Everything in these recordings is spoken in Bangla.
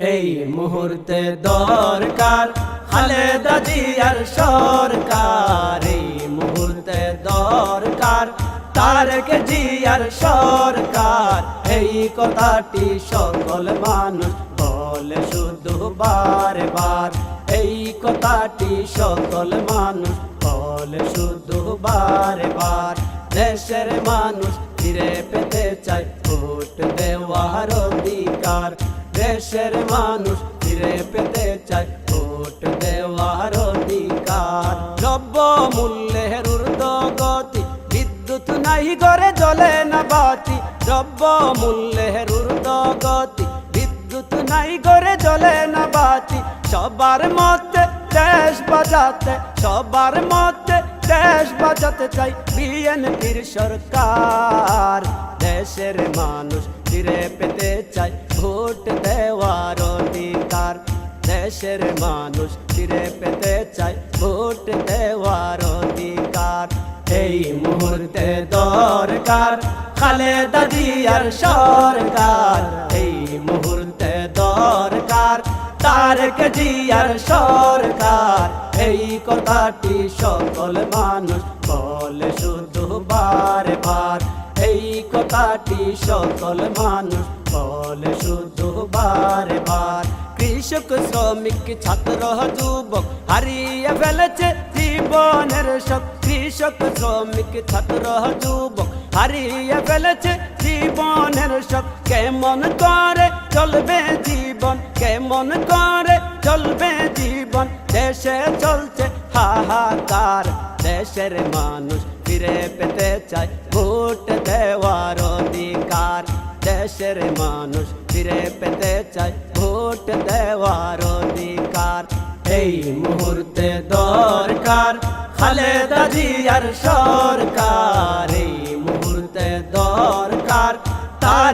এই মুহূর্তে দরকার খালেদা জিয়ার সরকার। এই মুহূর্তে দরকার তারেক জিয়ার সরকার। এই কথাটি সকল মানুষ বলে শুধু বারে বার এই কথাটি সকল মানুষ বলে শুধু বারে বার দেশের মানুষ ফিরে পেতে চায় ভোট দেওয়ার অধিকার। দেশের মানুষ ফিরে পেতে চায়। ভোট দেওয়ার অধিকার দ্রব্য মূল্যের ঊর্ধ্বগতি। বিদ্যুৎ নাই ঘরে জ্বলে না বাতি। দ্রব্য মূল্যের ঊর্ধ্বগতি। বিদ্যুৎ নাই ঘরে জ্বলে না বাতি। সবার মধ্যে দেশ বাজাতে, সবার মধ্যে দেশ বাজাতে চাই বিএনপির সরকার। দেশের মানুষ ফিরে পেতে চাই ভোট দেওয়ার অধিকার। দেশের মানুষ ফিরে পেতে চাই ভোট দেওয়ার অধিকার। এই মুহূর্তে দরকার খালেদা জিয়ার সরকার। এই মুহূর্তে তারেক জিয়ার সরকার। এই কথাটি সকল মানুষ বলে শুধু বারে বার এই কথাটি সকল মানুষ বলে শুধু বারে বার কৃষক, শ্রমিক, ছাত্র, যুবক হারিয়ে ফেলেছে জীবনের সব কৃষক, শ্রমিক, ছাত্র, যুবক হারিয়ে ফেলেছে জীবনের সব কেমন করে চলবে জীবন? কেমন করে চলবে জীবন? দেশে চলছে হাহাকার। দেশের মানুষ ফিরে পেতে চায় ভোট দেওয়ার অধিকার। দেশের মানুষ ফিরে পেতে চায় ভোট দেওয়ার অধিকার। এই মুহূর্তে দরকার খালেদা জিয়ার সরকার।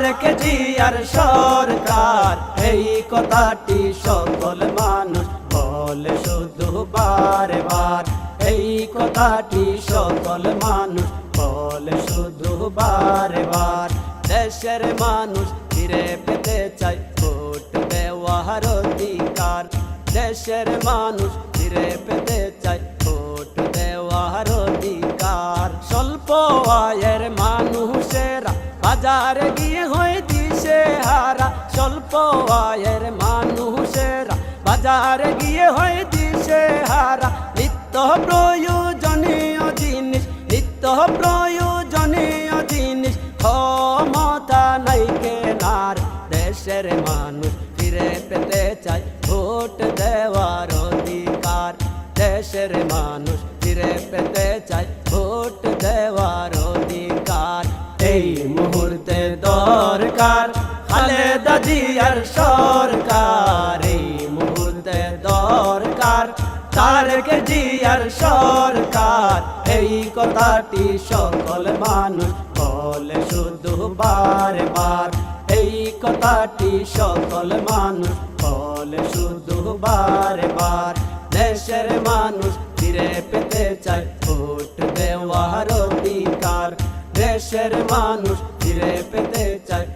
তারেক জিয়ার সরকার। এই কথাটি সকল মানুষ বলে শুধু বারে বার এই কথাটি সকল মানুষ বলে শুধু বারে বার দেশের মানুষ ফিরে পেতে চাই ভোট দেওয়ার অধিকার। দেশের মানুষ ফিরে পেতে চাই বাজারে গিয়ে হয়ে দিশে হারা, স্বল্প আয়ের মানুষেরা। বাজারে গিয়ে হয়ে দিশে হারা, নিত্য প্রয়োজনীয় জিনিস, নিত্য প্রয়োজনীয় জিনিস। ক্ষমতা নাই কেনার, দেশের মানুষ ফিরে পেতে চাই ভোট দেওয়ার অধিকার, দেশের মানুষ ফিরে পেতে চাই ভোট মুহূর্তে দরকার খালেদা জিয়ার সরকার। এই মুহূর্তে দরকার তারেক জিয়ার সরকার। এই কথাটি সকল মানুষ বলে শুধু বারে বার এই কথাটি সকল মানুষ বলে শুধু বারে বার দেশের মানুষ ফিরে পেতে চায় ভোট দেওয়ার অধিকার দেশের মানুষ ফিরে পেতে চায়।